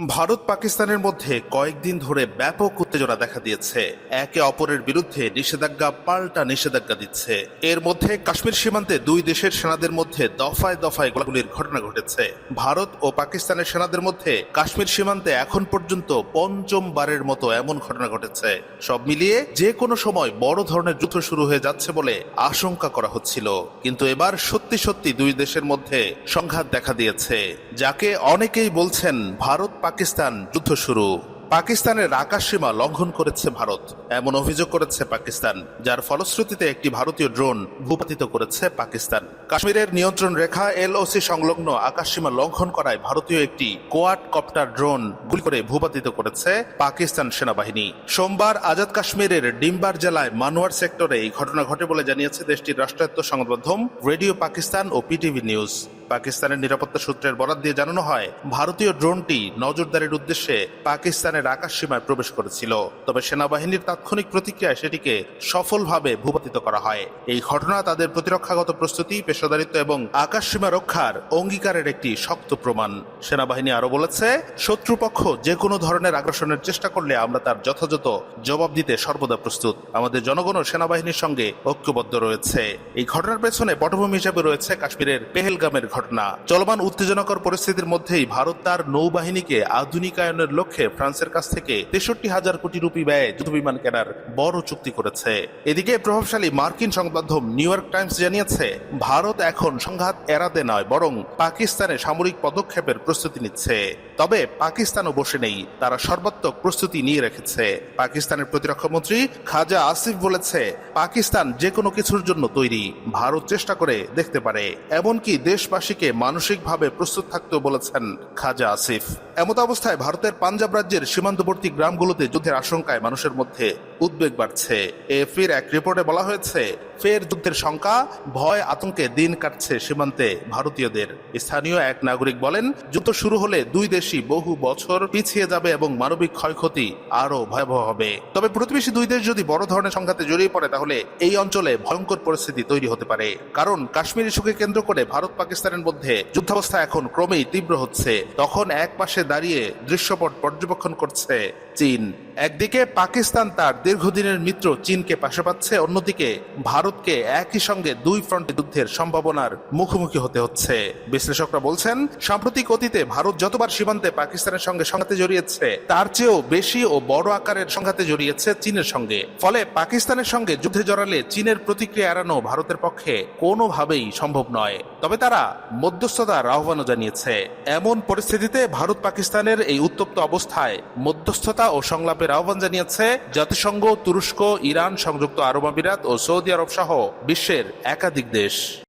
ভারত পাকিস্তানের মধ্যে কয়েকদিন ধরে ব্যাপক উত্তেজনা দেখা দিয়েছে। একে অপরের বিরুদ্ধে নিষেধাজ্ঞা পাল্টা নিষেধাজ্ঞা দিচ্ছে। এর মধ্যে কাশ্মীর সীমান্তে দুই দেশের সেনাদের মধ্যে দফায় দফায় গোলাগুলির ঘটনা ঘটেছে। ভারত ও পাকিস্তানের সেনাদের মধ্যে কাশ্মীর সীমান্তে এখন পর্যন্ত পঞ্চমবারের মতো এমন ঘটনা ঘটেছে। সব মিলিয়ে যে কোনো সময় বড় ধরনের যুদ্ধ শুরু হয়ে যাচ্ছে বলে আশঙ্কা করা হচ্ছিল। কিন্তু এবার সত্যি সত্যি দুই দেশের মধ্যে সংঘাত দেখা দিয়েছে, যাকে অনেকেই বলছেন ভারত পাকিস্তান যুদ্ধ শুরু। পাকিস্তানের আকাশ সীমা লঙ্ঘন করেছে ভারত। এমন অভিযোগ করেছে পাকিস্তান, যার ফলশ্রুতিতে একটি ভারতীয় ড্রোন ভূপাতিত করেছে পাকিস্তান। কাশ্মীরের নিয়ন্ত্রণ রেখা এলওসি সংলগ্ন আকাশ সীমা লঙ্ঘন করায় ভারতীয় একটি কোয়াড কপ্টার ড্রোন গুলি করে ভূপাতিত করেছে পাকিস্তান সেনাবাহিনী। সোমবার আজাদ কাশ্মীরের ডিম্বার জেলায় মানোয়ার সেক্টরে এই ঘটনা ঘটে বলে জানিয়েছে দেশটির রাষ্ট্রায়ত্ত সংবাদ মাধ্যম রেডিও পাকিস্তান ও পিটিভি নিউজ। পাকিস্তানের নিরাপত্তা সূত্রের বরাত দিয়ে জানানো হয়, ভারতীয় ড্রোনটি নজরদারির উদ্দেশ্যে পাকিস্তানের আকাশ সীমায় প্রবেশ করেছিল। তবে সেনাবাহিনীর তাৎক্ষণিক প্রতিক্রিয়ায় সেটিকে সফলভাবে ভূপাতিত করা হয়। এই ঘটনা তাদের প্রতিরক্ষাগত প্রস্তুতি, পেশাদারিত্ব এবং আকাশ সীমা রক্ষার অঙ্গীকারের একটি শক্ত প্রমাণ। সেনাবাহিনী আরও বলেছে, শত্রুপক্ষ যে কোনো ধরনের আগ্রাসনের চেষ্টা করলে আমরা তার যথাযথ জবাব দিতে সর্বদা প্রস্তুত। আমাদের জনগণও সেনাবাহিনীর সঙ্গে ঐক্যবদ্ধ রয়েছে। এই ঘটনার পেছনে পটভূমি হিসেবে রয়েছে কাশ্মীরের পেহেলগামের ঘটনা। চলমান উত্তেজনাকর পরিস্থিতির মধ্যেই ভারত তার নৌবাহিনীকে আধুনিকায়নের লক্ষ্যে ফ্রান্সের কাছ থেকে তেষট্টি হাজার কোটি রুপি ব্যয়ে যুদ্ধবিমান কেনার বড় চুক্তি করেছে। এদিকে প্রভাবশালী মার্কিন সংবাদমাধ্যম নিউ ইয়র্ক টাইমস জানিয়েছে, ভারত এখন সংঘাত এড়াতে নয়, বরং পাকিস্তানে সামরিক পদক্ষেপের প্রস্তুতি নিচ্ছে। তবে পাকিস্তানও বসে নেই, তারা সর্বাত্মক প্রস্তুতি নিয়ে রেখেছে। পাকিস্তানের প্রতিরক্ষা মন্ত্রী খাজা আসিফ বলেছে, পাকিস্তান যে কোনো কিছুর জন্য তৈরি, ভারত চেষ্টা করে দেখতে পারে। এমনকি দেশবাসীকে মানসিকভাবে প্রস্তুত থাকতেও বলেছেন খাজা আসিফ। এমত অবস্থায় ভারতের পাঞ্জাব রাজ্যের সীমান্তবর্তী গ্রামগুলোতে যুদ্ধের আশঙ্কায় মানুষের মধ্যে উদ্বেগ বাড়ছে। এফির এক রিপোর্টে বলা হয়েছে ফের যুদ্ধের শঙ্কা, ভয়, আতঙ্কে দিন কাটছে সীমান্তে ভারতীয়দের। স্থানীয় এক নাগরিক বলেন, যুদ্ধ শুরু হলে দুই দেশই বহু বছর পিছিয়ে যাবে এবং মানবিক ক্ষয়ক্ষতি আরও ভয়াবহ হবে। তবে প্রতিবেশী দুই দেশ যদি বড় ধরনের সংঘাতে জড়িয়ে পড়ে, তাহলে এই অঞ্চলে ভয়ঙ্কর পরিস্থিতি তৈরি হতে পারে। কারণ কাশ্মীর ইস্যুকে কেন্দ্র করে ভারত পাকিস্তানের মধ্যে যুদ্ধাবস্থা এখন ক্রমেই তীব্র হচ্ছে। তখন এক পাশে দাঁড়িয়ে দৃশ্যপট পর্যবেক্ষণ করছে চীন। একদিকে পাকিস্তান তার দীর্ঘদিনের মিত্র চীনকে পাশে পাচ্ছে, অন্যদিকে ভারতকে একই সঙ্গে দুই ফ্রন্টে যুদ্ধের সম্ভাবনার মুখোমুখি হতে হচ্ছে। বিশ্লেষকরা বলছেন, সাম্প্রতিক অতীতে ভারত যতবার সীমান্তে পাকিস্তানের সঙ্গে সংঘাতে জড়িয়েছে, তার চেয়েও বেশি ও বড় আকারের সংঘাতে জড়িয়েছে চীনের সঙ্গে। ফলে পাকিস্তানের সঙ্গে যুদ্ধে জড়ালে চীনের প্রতিক্রিয়া এড়ানো ভারতের পক্ষে কোনোভাবেই সম্ভব নয়। তবে তারা মধ্যস্থতার আহ্বানও জানিয়েছে। এমন পরিস্থিতিতে ভারত পাকিস্তানের এই উত্তপ্ত অবস্থায় মধ্যস্থতা ও সংলাপের আহ্বান জানিয়েছে জাতিসংঘ, তুরস্ক, ইরান, সংযুক্ত আরব আমিরাত ও সৌদি আরব সহ বিশ্বের একাধিক দেশ।